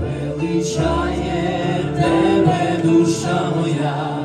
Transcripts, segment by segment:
величає тебе, душа моя,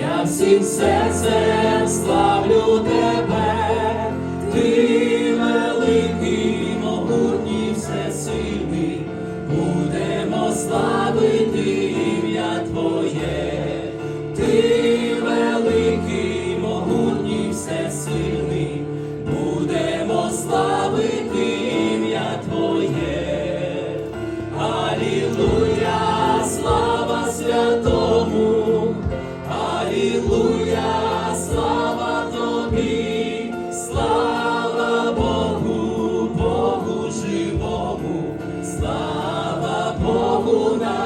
я всім серцем славлю тебе, ти великий, могутній, всесильний, будемо славити ім'я Твоє, ти великий, могутній, всесильний, будемо славити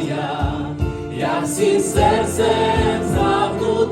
моя, я всім серцем прагну